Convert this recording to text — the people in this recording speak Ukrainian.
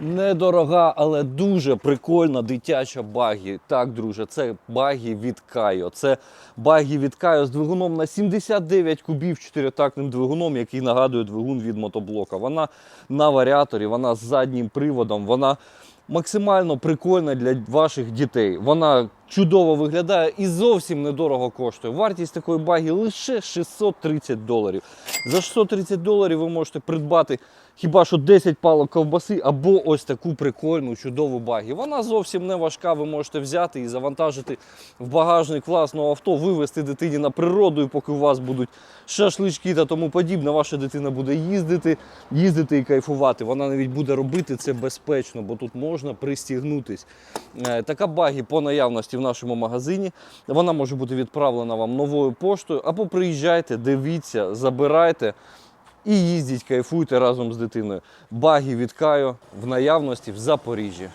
Недорога, але дуже прикольна дитяча багі. Так, друже, це багі від Кайо. Це багі від Кайо з двигуном на 79 кубів, чотиритактним двигуном, який нагадує двигун від мотоблока. Вона на варіаторі, вона з заднім приводом, вона максимально прикольна для ваших дітей. Вона чудово виглядає і зовсім недорого коштує. Вартість такої багі лише 630 доларів. За 630 доларів ви можете придбати хіба що 10 палок ковбаси або ось таку прикольну, чудову багі. Вона зовсім не важка. Ви можете взяти і завантажити в багажник власного авто, вивезти дитині на природу, і поки у вас будуть шашлички та тому подібне, ваша дитина буде їздити, їздити і кайфувати. Вона навіть буде робити це безпечно, бо тут можна пристігнутись. Е, Така багі по наявності в нашому магазині. Вона може бути відправлена вам новою поштою, або приїжджайте, дивіться, забирайте і їздіть, кайфуйте разом з дитиною. Багі від Каю в наявності в Запоріжжі.